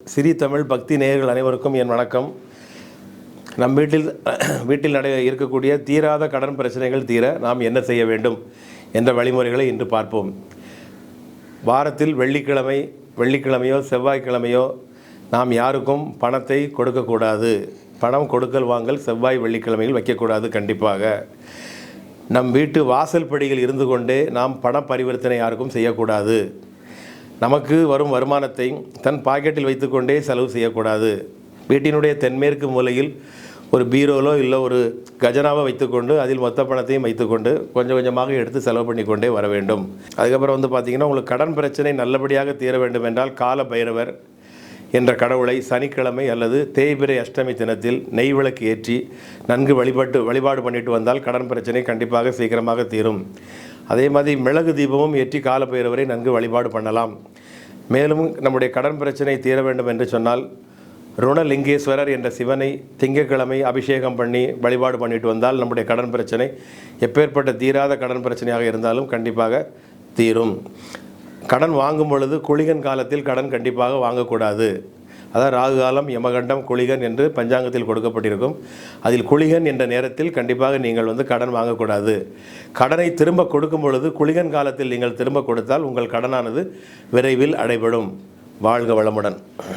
சிறி தமிழ் பக்தி நேயர்கள் அனைவருக்கும் என் வணக்கம். நம் வீட்டில் வீட்டில் நடை இருக்கக்கூடிய தீராத கடன் பிரச்சனைகள் தீர நாம் என்ன செய்ய வேண்டும் என்ற வழிமுறைகளை இன்று பார்ப்போம். வாரத்தில் வெள்ளிக்கிழமை வெள்ளிக்கிழமையோ செவ்வாய்க்கிழமையோ நாம் யாருக்கும் பணத்தை கொடுக்கக்கூடாது. பணம் கொடுக்கல் வாங்கல் செவ்வாய் வெள்ளிக்கிழமையில் வைக்கக்கூடாது கண்டிப்பாக. நம் வீட்டு வாசல் படியில் இருந்து கொண்டே நாம் பண பரிவர்த்தனை யாருக்கும் செய்யக்கூடாது. நமக்கு வரும் வருமானத்தை தன் பாக்கெட்டில் வைத்துக்கொண்டே செலவு செய்யக்கூடாது. வீட்டினுடைய தென்மேற்கு மூலையில் ஒரு பீரோலோ இல்லை ஒரு கஜனாவை வைத்துக்கொண்டு அதில் மொத்த பணத்தையும் வைத்துக்கொண்டு கொஞ்சம் கொஞ்சமாக எடுத்து செலவு பண்ணிக்கொண்டே வர வேண்டும். அதுக்கப்புறம் வந்து பார்த்திங்கன்னா உங்களுக்கு கடன் பிரச்சனை நல்லபடியாக தீர வேண்டும் என்றால் கால பைரவர் என்ற கடவுளை சனிக்கிழமை அல்லது தேய்பிரை அஷ்டமி தினத்தில் நெய் விளக்கு ஏற்றி நன்கு வழிபட்டு வழிபாடு பண்ணிட்டு வந்தால் கடன் பிரச்சனை கண்டிப்பாக சீக்கிரமாக தீரும். அதே மாதிரி மிளகு தீபமும் ஏற்றி கால நன்கு வழிபாடு பண்ணலாம். மேலும் நம்முடைய கடன் பிரச்சனை தீர வேண்டும் என்று சொன்னால் ருணலிங்கேஸ்வரர் என்ற சிவனை திங்கட்கிழமை அபிஷேகம் பண்ணி வழிபாடு பண்ணிட்டு வந்தால் நம்முடைய கடன் பிரச்சனை எப்பேற்பட்ட தீராத கடன் பிரச்சனையாக இருந்தாலும் கண்டிப்பாக தீரும். கடன் வாங்கும் பொழுது குளிகன் காலத்தில் கடன் கண்டிப்பாக வாங்கக்கூடாது. அதாவது ராகு காலம் யமகண்டம் குளிகன் என்று பஞ்சாங்கத்தில் கொடுக்கப்பட்டிருக்கும். அதில் குளிகன் என்ற நேரத்தில் கண்டிப்பாக நீங்கள் வந்து கடன் வாங்கக்கூடாது. கடனை திரும்ப கொடுக்கும் பொழுது குளிகன் காலத்தில் நீங்கள் திரும்ப கொடுத்தால் உங்கள் கடனானது விரைவில் அடைபடும். வாழ்க வளமுடன்.